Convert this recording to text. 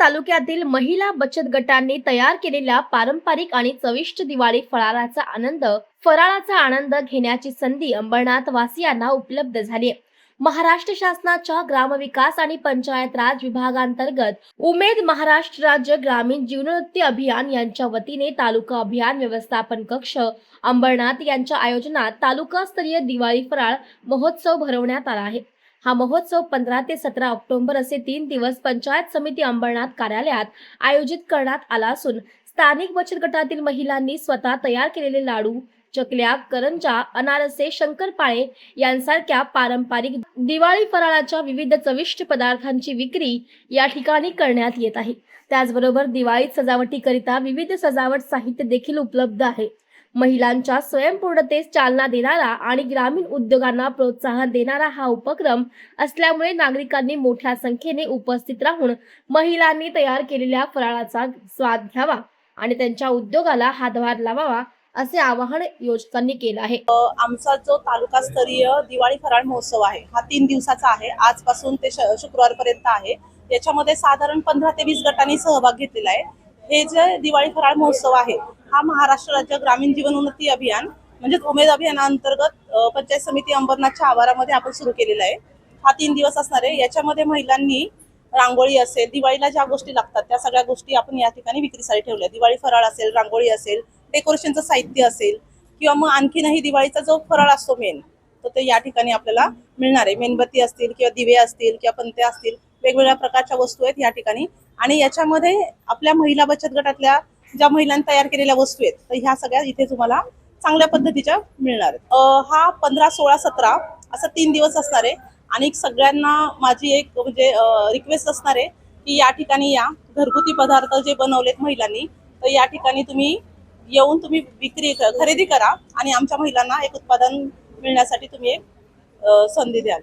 तालुक्यातील महिला बचत गटांनी तयार केलेल्या पारंपरिक आणि चविष्ट दिवाळी फराळाचा आनंद फराळाचा आनंद घेण्याची संधी अंबरनाथ वासियांना उपलब्ध झाली. महाराष्ट्र शासनाच्या ग्रामविकास आणि पंचायत राज विभागांतर्गत उमेद महाराष्ट्र राज्य ग्रामीण जीवनोत्ती अभियान यांच्या वतीने तालुका अभियान व्यवस्थापन कक्ष अंबरनाथ यांच्या आयोजनात तालुकास्तरीय दिवाळी फराळ महोत्सव भरवण्यात आला आहे. हा महोत्सव पंधरा ते सतरा ऑक्टोबर असे तीन दिवस पंचायत समिती अंबरनाथ कार्यालयात आयोजित करण्यात आला असून स्थानिक बचत गटातील महिलांनी स्वतः तयार केलेले लाडू चकल्या करंजा अनारसे शंकरपाळे यांसारख्या पारंपरिक दिवाळी फराळाच्या विविध चविष्ट पदार्थांची विक्री या ठिकाणी करण्यात येत आहे. त्याचबरोबर दिवाळीत सजावटीकरिता विविध सजावट साहित्य देखील उपलब्ध आहे. महिलांच्या स्वयंपूर्णतेस चालना देणारा आणि ग्रामीण उद्योगांना प्रोत्साहन देणारा हा उपक्रम असल्यामुळे नागरिकांनी मोठ्या संख्येने उपस्थित राहून महिलांनी तयार केलेल्या फराळाचा स्वाद घ्यावा आणि त्यांच्या उद्योगाला हातभार लावावा असे आवाहन योजकांनी केलं आहे. आमचा जो तालुकास्तरीय दिवाळी फराळ महोत्सव आहे हा तीन दिवसाचा आहे. आजपासून ते श- शुक्रवारपर्यंत आहे. याच्यामध्ये साधारण पंधरा ते वीस गटांनी सहभाग घेतलेला आहे. हे जे दिवाळी फराळ महोत्सव आहे हा महाराष्ट्र राज्य ग्रामीण जीवन उन्नती अभियान म्हणजेच उमेद अभियानाअंतर्गत पंचायत समिती अंबरनाथच्या आवारामध्ये आपण सुरू केलेला आहे. हा तीन दिवस असणार आहे. याच्यामध्ये महिलांनी रांगोळी असेल दिवाळीला ज्या गोष्टी लागतात त्या सगळ्या गोष्टी आपण या ठिकाणी विक्रीसाठी ठेवल्या. दिवाळी फराळ असेल रांगोळी असेल डेकोरेशनचं साहित्य असेल किंवा मग आणखीनही दिवाळीचा जो फराळ असतो मेन तर ते या ठिकाणी आपल्याला मिळणार आहे. मेणबत्ती असतील किंवा दिवे असतील किंवा पंत्या असतील वेगवेगळ्या प्रकारच्या वस्तू आहेत या ठिकाणी. आणि याच्यामध्ये आपल्या महिला बचत गटातल्या ज्या महिलांनी तयार केलेल्या वस्तू आहेत तर ह्या सगळ्या इथे तुम्हाला चांगल्या पद्धतीच्या मिळणार आहेत. हा पंधरा सोळा सतरा असा तीन दिवस असणार आहे. आणि सगळ्यांना माझी एक म्हणजे रिक्वेस्ट असणार आहे की या ठिकाणी या घरगुती पदार्थ जे बनवलेत महिलांनी तर या ठिकाणी तुम्ही येऊन तुम्ही विक्री खरेदी करा आणि आमच्या महिलांना एक उत्पादन मिळण्यासाठी तुम्ही एक संधी द्याल.